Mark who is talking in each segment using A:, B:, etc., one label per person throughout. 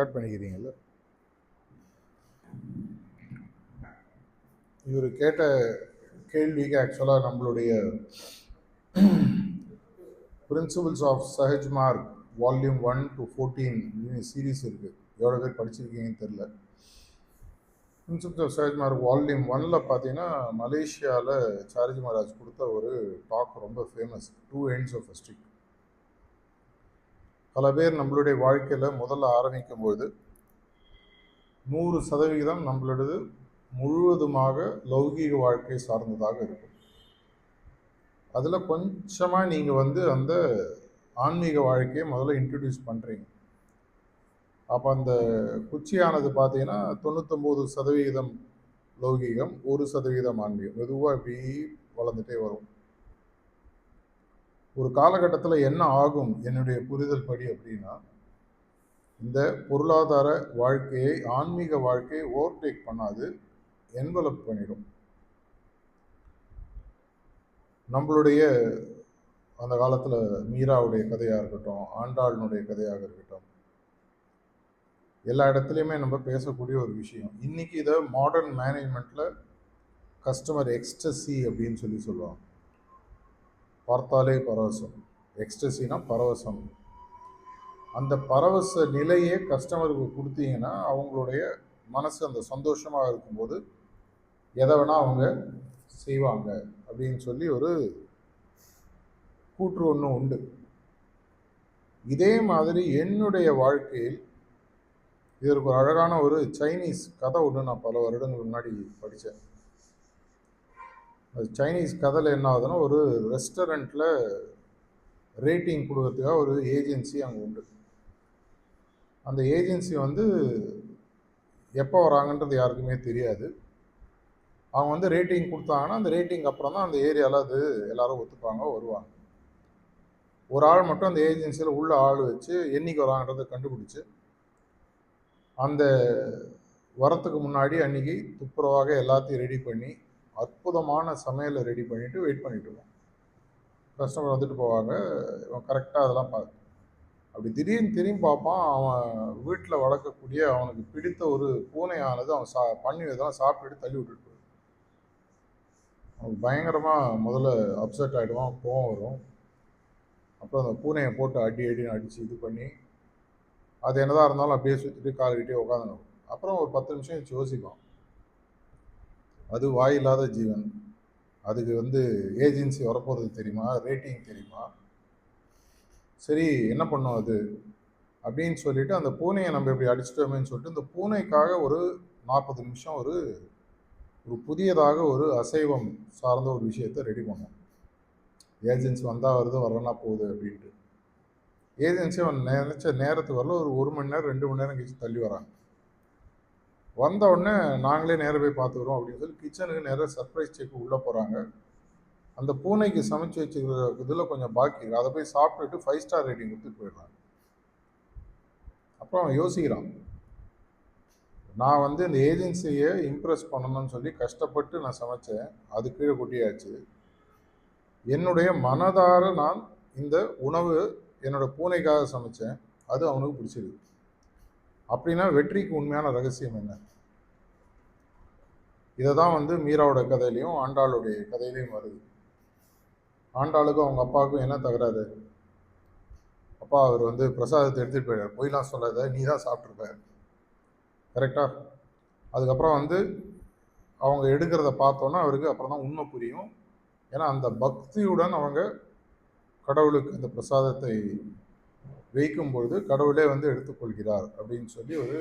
A: Start பண்ணிக்கிறீங்கல்ல? இவர் கேட்ட கேள்விக்கு ஆக்சுவலாக நம்மளுடைய principles of Sahaj Marg volume one to fourteen series இருக்குது எவ்வளோ பேர் படிச்சிருக்கீங்கன்னு தெரில principles of Sahaj Marg volume ஒனில் பார்த்தீங்கன்னா மலேசியாவில் சாரஜி மகாராஜ் கொடுத்த ஒரு டாக் ரொம்ப famous two ends of a பல பேர் நம்மளுடைய வாழ்க்கையில் முதல்ல ஆரம்பிக்கும்போது நூறு சதவிகிதம் நம்மளுடையது முழுவதுமாக லௌகீக வாழ்க்கை சார்ந்ததாக இருக்கும். அதில் கொஞ்சமாக நீங்கள் வந்து அந்த ஆன்மீக வாழ்க்கையை முதல்ல இன்ட்ரடியூஸ் பண்ணுறீங்க அப்போ அந்த குச்சியானது பார்த்தீங்கன்னா தொண்ணூத்தொம்பது சதவிகிதம் லௌகீகம் ஒரு சதவீதம் ஆன்மீகம். மெதுவாக இப்படி வளர்ந்துட்டே வரும். ஒரு காலகட்டத்தில் என்ன ஆகும்? என்னுடைய புரிதல் படி அப்படின்னா இந்த பொருளாதார வாழ்க்கையை ஆன்மீக வாழ்க்கையை ஓவர்டேக் பண்ணாது என்வலப் பண்ணிடும். நம்மளுடைய அந்த காலத்தில் மீராவுடைய கதையாக இருக்கட்டும் ஆண்டாளினுடைய கதையாக இருக்கட்டும் எல்லா இடத்துலையுமே நம்ம பேசக்கூடிய ஒரு விஷயம். இன்னைக்கு இதை மாடர்ன் மேனேஜ்மெண்ட்டில் கஸ்டமர் எக்ஸ்டசி அப்படின்னு சொல்லி சொல்லுவாங்க. பார்த்தாலே பரவசம். எக்ஸ்டசினா பரவசம். அந்த பரவச நிலையே கஸ்டமருக்கு கொடுத்தீங்கன்னா அவங்களுடைய மனசு அந்த சந்தோஷமாக இருக்கும்போது எதை வேணால் அவங்க செய்வாங்க அப்படின்னு சொல்லி ஒரு கூற்று ஒன்று உண்டு. இதே மாதிரி என்னுடைய வாழ்க்கையில் இதற்கு ஒரு அழகான ஒரு சைனீஸ் கதை ஒன்று நான் பல வருடங்கள் முன்னாடி படித்தேன் அது சைனீஸ் கதையில் என்ன ஆகுதுன்னா ஒரு ரெஸ்டாரண்ட்டில் ரேட்டிங் கொடுக்கறதுக்காக ஒரு ஏஜென்சி அங்கே உண்டு. அந்த ஏஜென்சி வந்து எப்போ வராங்கன்றது யாருக்குமே தெரியாது. அவங்க வந்து ரேட்டிங் கொடுத்தாங்கன்னா அந்த ரேட்டிங் அப்புறம் தான் அந்த ஏரியாவில் அது எல்லாரும் ஒத்துப்பாங்க வருவாங்க. ஒரு ஆள் மட்டும் அந்த ஏஜென்சியில் உள்ள ஆள் வச்சு என்றைக்கு வராங்கன்றதை கண்டுபிடிச்சி அந்த வரத்துக்கு முன்னாடி அன்னைக்கு துப்புரவாக எல்லாத்தையும் ரெடி பண்ணி அற்புதமான சமையலை ரெடி பண்ணிவிட்டு வெயிட் பண்ணிட்டு இருக்கோம். கஸ்டமர் வந்துட்டு போவாங்க இவன் கரெக்டாக அதெல்லாம் பார்த்து அப்படி திடீர்னு திரும்பி பார்ப்பான் அவன் வீட்டில் வளர்க்கக்கூடிய அவனுக்கு பிடித்த ஒரு பூனையானது அவன் சா பண்ணி இதெல்லாம் சாப்பிட்டுட்டு தள்ளி விட்டுட்டு அவன் பயங்கரமாக முதல்ல அப்செட் ஆகிடுவான் கோவம் வரும். அப்புறம் அந்த பூனையை போட்டு அடி அடின்னு அடித்து இது பண்ணி அது என்னதான் இருந்தாலும் அப்படியே சுற்றிட்டு கால்கிட்டே உட்காந்து அப்புறம் ஒரு பத்து நிமிஷம் யோசிப்பான். அது வாயில்லாத ஜீவன். அதுக்கு வந்து ஏஜென்சி வரப்போகிறது தெரியுமா? ரேட்டிங் தெரியுமா? சரி என்ன பண்ணும் அது? அப்படின்னு சொல்லிட்டு அந்த பூனையை நம்ம எப்படி அடிச்சிட்டோமேன்னு சொல்லிட்டு இந்த பூனைக்காக ஒரு நாற்பது நிமிஷம் ஒரு ஒரு புதியதாக ஒரு அசைவம் சார்ந்த ஒரு விஷயத்தை ரெடி பண்ணோம். ஏஜென்சி வந்தால் வருது வரலனா போகுது அப்படின்ட்டு. ஏஜென்சி அவன் நினச்ச நேரத்துக்கு வரல ஒரு ஒரு மணி நேரம் ரெண்டு மணி நேரம் கழிச்சு தள்ளி வராங்க. வந்த உடனே நாங்களே நேராக போய் பார்த்துக்குறோம் அப்படின்னு சொல்லி கிச்சனுக்கு நேராக சர்ப்ரைஸ் செக் உள்ளே போகிறாங்க அந்த பூனைக்கு சமைச்சு வச்சுக்கிற இதில் கொஞ்சம் பாக்கி அதை போய் சாப்பிட்டுட்டு ஃபைவ் ஸ்டார் ரேட்டிங் கொடுத்துட்டு போயிடுறாங்க. அப்புறம் அவன் யோசிக்கிறான். நான் வந்து இந்த ஏஜென்சியை இம்ப்ரெஸ் பண்ணணும்னு சொல்லி கஷ்டப்பட்டு நான் சமைச்சேன். அது கீழே கொட்டியாச்சு. என்னுடைய மனதார நான் இந்த உணவு என்னோட பூனைக்காக சமைச்சேன். அது அவனுக்கு பிடிச்சிருக்கு. அப்படின்னா வெற்றிக்கு உண்மையான ரகசியம் என்ன? இதை தான் வந்து மீராவோட கதையிலையும் ஆண்டாளுடைய கதையிலையும் வருது. ஆண்டாளுக்கும் அவங்க அப்பாவுக்கும் என்ன தகராறு? அப்பா அவர் வந்து பிரசாதத்தை எடுத்துகிட்டு போயிடார் பொய்லாம் சொல்லாத நீ தான் சாப்பிட்ருப்ப கரெக்டாக அதுக்கப்புறம் வந்து அவங்க எடுக்கிறத பார்த்தோன்னா அவருக்கு அப்புறம் தான் உண்மை புரியும். ஏன்னா அந்த பக்தியுடன் அவங்க கடவுளுக்கு அந்த பிரசாதத்தை வைக்கும் பொழுது கடவுளே வந்து எடுத்துக்கொள்கிறார் அப்படின்னு சொல்லி ஒரு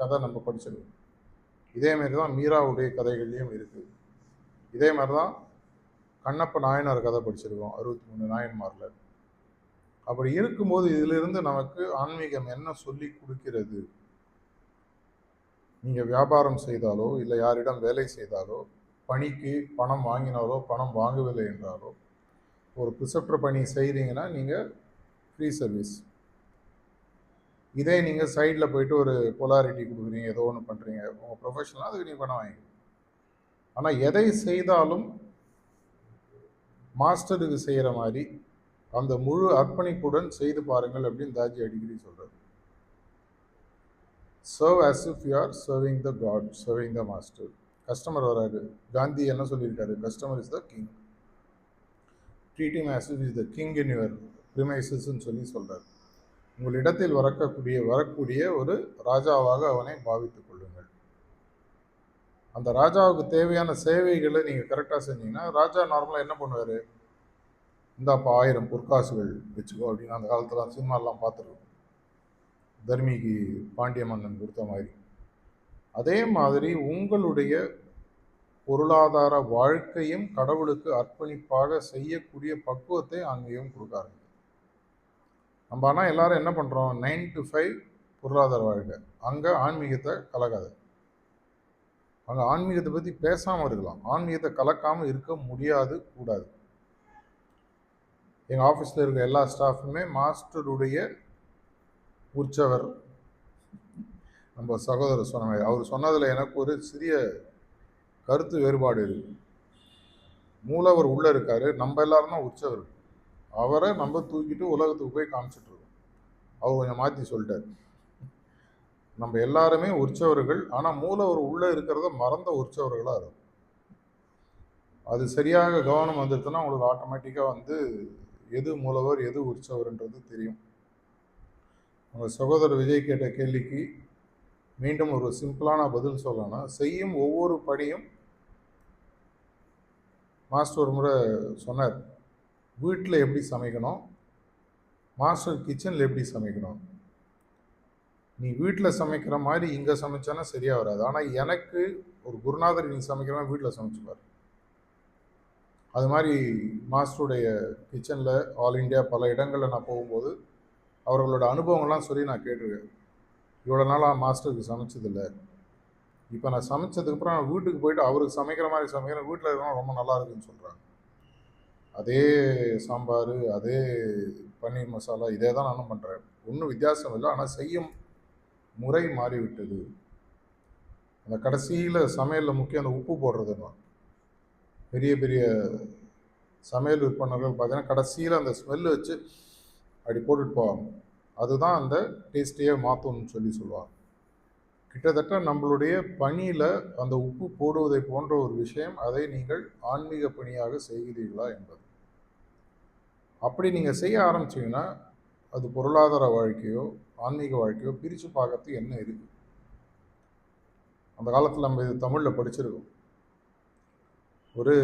A: கதை நம்ம படிச்சிருக்கோம். இதே மாதிரி தான் மீராவுடைய கதைகள்லையும் இருக்குது இதே மாதிரி தான் கண்ணப்ப நாயனார் கதை படிச்சிருக்கோம் அறுபத்தி மூணு நாயன்மாரில். அப்படி இருக்கும்போது இதிலிருந்து நமக்கு ஆன்மீகம் என்ன சொல்லி கொடுக்கிறது? நீங்கள் வியாபாரம் செய்தாலோ இல்லை யாரிடம் வேலை செய்தாலோ பணிக்கு பணம் வாங்கினாலோ பணம் வாங்கவில்லை என்றாலோ ஒரு பிசற்ற பணி செய்கிறீங்கன்னா நீங்கள் ஃப்ரீ சர்வீஸ் இதே நீங்கள் சைடில் போயிட்டு ஒரு பொலாரிட்டி கொடுக்குறீங்க ஏதோ ஒன்று பண்ணுறீங்க உங்கள் ப்ரொஃபஷனலாக அதுக்கு நீங்கள் பணம் வாங்கிக்கணும். ஆனால் எதை செய்தாலும் மாஸ்டருக்கு செய்கிற மாதிரி அந்த முழு அர்ப்பணிப்புடன் செய்து பாருங்கள் அப்படின்னு தாஜி அடிக்கடி சொல்கிறார் serve as if you are serving the God serving the master customer வராரு. காந்தி என்ன சொல்லியிருக்காரு? Customer is the king treating him as if is the king in ப்ரிமைசஸ்ன்னு சொல்லி சொல்கிறார் உங்கள் இடத்தில் வரக்கூடிய வரக்கூடிய ஒரு ராஜாவாக அவனை பாவித்துக் கொள்ளுங்கள். அந்த ராஜாவுக்கு தேவையான சேவைகளை நீங்கள் கரெக்டாக செஞ்சீங்கன்னா ராஜா நார்மலாக என்ன பண்ணுவார்? இந்தாப்பா ஆயிரம் பொற்காசுகள் வச்சுக்கோ அப்படின்னு அந்த காலத்தில் சினிமாலாம் பார்த்துருக்கோம். தர்மிக்கு பாண்டிய மன்னன் கொடுத்த மாதிரி. அதே மாதிரி உங்களுடைய பொருளாதார வாழ்க்கையும் கடவுளுக்கு அர்ப்பணிப்பாக செய்யக்கூடிய பக்குவத்தை அங்கேயும் கொடுக்காருங்க நம்ம ஆனால் எல்லாரும் என்ன பண்ணுறோம் நைன் டு ஃபைவ் பொருளாதார வாழ்க்கை. அங்கே ஆன்மீகத்தை கலக்காது. அங்கே ஆன்மீகத்தை பற்றி பேசாமல் இருக்கலாம். ஆன்மீகத்தை கலக்காமல் இருக்க முடியாது கூடாது. எங்கள் ஆஃபீஸில் இருக்க எல்லா ஸ்டாஃபுமே மாஸ்டருடைய உற்சவர். நம்ம சகோதரர் சொன்ன மாதிரி. அவர் சொன்னதில் எனக்கு ஒரு சிறிய கருத்து வேறுபாடு இருக்கு. மூலவர் உள்ளே இருக்காரு. நம்ம எல்லாரும் தான் உற்சவர் அவரை நம்ம தூக்கிட்டு உலகத்துக்கு போய் காமிச்சிட்டு இருக்கோம் அவர் கொஞ்சம் மாற்றி சொல்லிட்டார். நம்ம எல்லாருமே உற்சவர்கள் ஆனால் மூலவர் உள்ளே இருக்கிறத மறந்த உற்சவர்களாக இருக்கும். அது சரியாக கவனம் வந்துடுதுன்னா உங்களுக்கு ஆட்டோமேட்டிக்காக வந்து எது மூலவர் எது உற்சவர்ன்றது தெரியும். உங்கள் சகோதரர் விஜய் கேட்ட கேள்விக்கு மீண்டும் ஒரு சிம்பிளான பதில் சொல்லணும்னா செய்யும் ஒவ்வொரு படியும் மாஸ்டர் ஒரு முறை சொன்னார். வீட்டில் எப்படி சமைக்கணும்? மாஸ்டர் கிச்சனில் எப்படி சமைக்கணும்? நீ வீட்டில் சமைக்கிற மாதிரி இங்கே சமைச்சானா சரியாக வராது. ஆனால் எனக்கு ஒரு குருநாதர் நீ சமைக்கிற மாதிரி வீட்டில் சமைச்சுப்பார் அது மாதிரி மாஸ்டருடைய கிச்சனில் ஆல் இந்தியா பல இடங்களில் நான் போகும்போது அவர்களோட அனுபவங்கள்லாம் சொல்லி நான் கேட்டிருக்கேன். இவ்வளோ நாளாக மாஸ்டருக்கு சமைச்சதில்லை. இப்போ நான் சமைச்சதுக்கப்புறம் நான் வீட்டுக்கு போயிட்டு அவருக்கு சமைக்கிற மாதிரி சமைக்கிறேன். வீட்டில் இருக்கிறவங்க ரொம்ப நல்லா இருக்குன்னு சொல்கிறாங்க அதே சாம்பார் அதே பன்னீர் மசாலா இதே தான் நானும் பண்ணுறேன் ஒன்றும் வித்தியாசம் இல்லை. ஆனால் செய்யும் முறை மாறிவிட்டது. அந்த கடைசியில் சமையலில் முக்கியம் அந்த உப்பு போடுறதுன்னு பெரிய பெரிய சமையல் விற்பனர்கள் பார்த்தீங்கன்னா கடைசியில் அந்த ஸ்மெல்லு வச்சு அப்படி போட்டுட்டு போவாங்க. அதுதான் அந்த டேஸ்ட்டையே மாற்றும்னு சொல்லி சொல்லுவாங்க. கிட்டத்தட்ட நம்மளுடைய பணியில் அந்த உப்பு போடுவதை போன்ற ஒரு விஷயம் அதை நீங்கள் ஆன்மீக பணியாக செய்கிறீர்களா என்பது. அப்படி நீங்கள் செய்ய ஆரம்பிச்சீங்கன்னா அது பொருளாதார வாழ்க்கையோ ஆன்மீக வாழ்க்கையோ பிரித்து பார்க்கறதுக்கு என்ன இருக்குது அந்த காலத்தில் நம்ம இது தமிழில் படிச்சிருக்கோம். ஒரு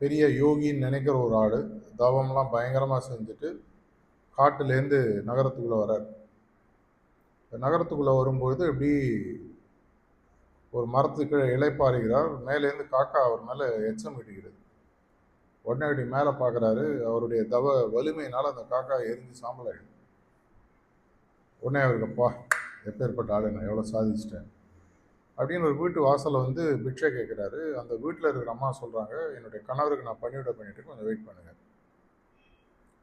A: பெரிய யோகின்னு நினைக்கிற ஒரு ஆள் தவம்லாம் பயங்கரமாக செஞ்சுட்டு காட்டுலேருந்து நகரத்துக்குள்ளே வரார் நகரத்துக்குள்ளே வரும்பொழுது இப்படி ஒரு மரத்துக்கு இலைப்பாறுகிறார் மேலேருந்து காக்கா அவர் மேலே எச்சம் இடுகிறது. உடனே இப்படி மேலே பார்க்குறாரு. அவருடைய தவ வலிமையினால் அந்த காக்கா எரிஞ்சு சாம்பலாயிடும் உடனே அவருக்கு அப்பா எப்பேற்பட்ட ஆளு நான் எவ்வளோ சாதிச்சிட்டேன்? அப்படின்னு ஒரு வீட்டு வாசலில் வந்து பிக்ஷை கேட்குறாரு. அந்த வீட்டில் இருக்கிற அம்மா சொல்கிறாங்க என்னுடைய கணவருக்கு நான் பணிவிட பண்ணிட்டு கொஞ்சம் வெயிட் பண்ணுங்கள்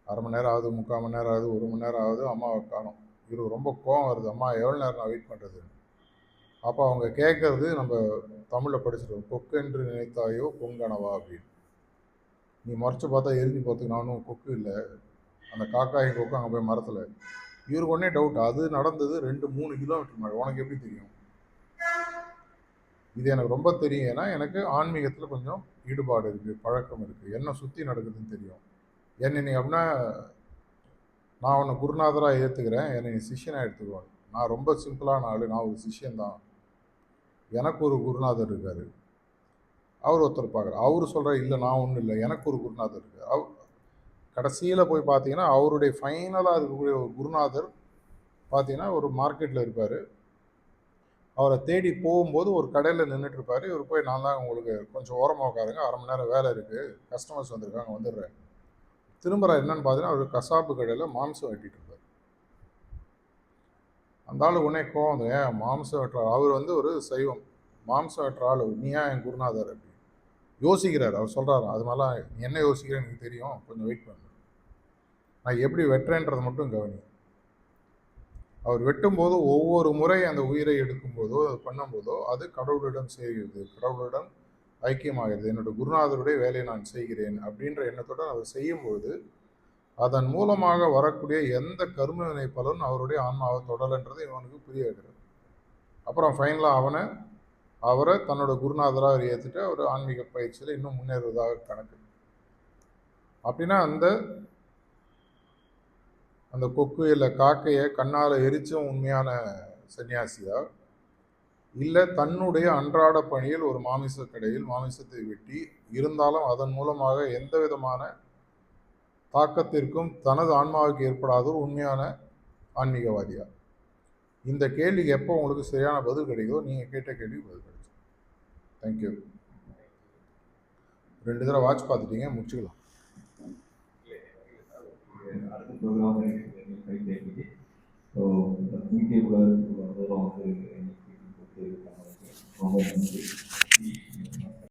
A: அரை மணி நேரம் ஆகுது முக்கால் மணி நேரம் ஆகுது ஒரு மணி நேரம் ஆகுது அம்மாவை காணும். இவருக்கு ரொம்ப கோவம் வருது அம்மா எவ்வளோ நேரம் நான் வெயிட் பண்ணுறது அப்போ அவங்க கேட்கறது நம்ம தமிழில் படிச்சிருக்கோம் கொக்கென்று நினைத்தாயோ கொங்கனவா? அப்படின்னு. நீ முறைச்சி பார்த்தா எரிஞ்சு பார்த்துக்கு நானும் கொக்கு இல்லை. அந்த காக்காயும் கொக்கு அங்கே போய் மரத்தில். இவருக்கு ஒன்றே டவுட் அது நடந்தது ரெண்டு மூணு கிலோமீட்டர் மேலே உனக்கு எப்படி தெரியும்? இது எனக்கு ரொம்ப தெரியும். ஏன்னா எனக்கு ஆன்மீகத்தில் கொஞ்சம் ஈடுபாடு இருக்குது பழக்கம் இருக்குது என்ன சுற்றி நடக்குதுன்னு தெரியும். என்ன நீ அப்படின்னா நான் உன்னை குருநாதராக ஏற்றுக்கிறேன் என்னை நீ சிஷியனாக எடுத்துக்குவேன் நான் ரொம்ப சிம்பிளான ஆள். நான் ஒரு சிஷ்யன்தான். எனக்கு ஒரு குருநாதர் இருக்கார். அவர் ஒருத்தர் பார்க்குறார். அவர் சொல்கிறார் இல்லை நான் ஒன்றும் இல்லை. எனக்கு ஒரு குருநாதர் இருக்கார். அவ் கடைசியில் போய் பார்த்தீங்கன்னா அவருடைய ஃபைனலாக இருக்கக்கூடிய ஒரு குருநாதர் பார்த்தீங்கன்னா ஒரு மார்க்கெட்டில் இருப்பார். அவரை தேடி போகும்போது ஒரு கடையில் நின்றுட்டு இருப்பார். இவர் போய் நான் தான் உங்களுக்கு கொஞ்சம் ஓரமாக உட்காருங்க. அரை மணி நேரம் வேலை இருக்குது கஸ்டமர்ஸ் வந்திருக்காங்க. வந்துடுறேன். திரும்புகிறார் என்னன்னு பார்த்தீங்கன்னா அவர் கசாப்பு கடையில் மாம்சம் வெட்டிட்டு இருப்பார். அந்த ஆள் உடனே கோவம் வந்து ஏன் மாம்சம் வெட்டுற அவர் வந்து ஒரு சைவம். மாம்சம் வெட்டுற ஆள் நீ ஏன் என் குருநாதர்? அப்படி. யோசிக்கிறார். அவர் சொல்கிறாரு அது மாதிரிலாம் என்ன யோசிக்கிறேன்னு எனக்கு தெரியும். கொஞ்சம் வெயிட் பண்ணு. நான் எப்படி வெட்டுறேன்றதை மட்டும் கவனி. அவர் வெட்டும்போது ஒவ்வொரு முறை அந்த உயிரை எடுக்கும்போதோ அது பண்ணும்போதோ அது கடவுளிடம் செய்கிறது கடவுளிடம் ஐக்கியமாகிறது. என்னோட குருநாதருடைய வேலையை நான் செய்கிறேன் அப்படின்ற எண்ணத்துடன் அவர் செய்யும்போது அதன் மூலமாக வரக்கூடிய எந்த கர்ம பலனும் பலன் அவருடைய ஆன்மாவை தொடலைன்றது இவனுக்கு புரிய வைக்கிறது அப்புறம் ஃபைனலாக அவனை அவரை தன்னோட குருநாதராக அவர் ஏற்றுட்டு அவர் ஆன்மீக பயிற்சியில் இன்னும் முன்னேறுவதாக கணக்கு. அப்படின்னா அந்த அந்த கொக்கு இல்லை காக்கையை கண்ணால் எரிச்சும் உண்மையான சன்னியாசியாக இல்லை தன்னுடைய அன்றாட பணியில் ஒரு மாமிச கடையில் மாமிசத்தை வெட்டி இருந்தாலும் அதன் மூலமாக எந்த விதமான தாக்கத்திற்கும் தனது ஆன்மாவுக்கு ஏற்படாத ஒரு உண்மையான ஆன்மீகவாதியா இந்த கேள்விக்கு எப்போ உங்களுக்கு சரியான பதில் கிடைக்குதோ நீங்கள் கேட்ட கேள்வி பதில் கிடைச்சு தேங்க்யூ ரெண்டு தடவை வாட்ச் பார்த்துட்டீங்க முடிச்சுக்கலாம்.
B: அடுத்த ப்ரோக்ராம் ஃபைவ் தேர்ட்டிக்கு ஸோ யூடியூப்ல தூரம் வந்து இன்னைக்கு கொடுத்து ரொம்ப நன்றி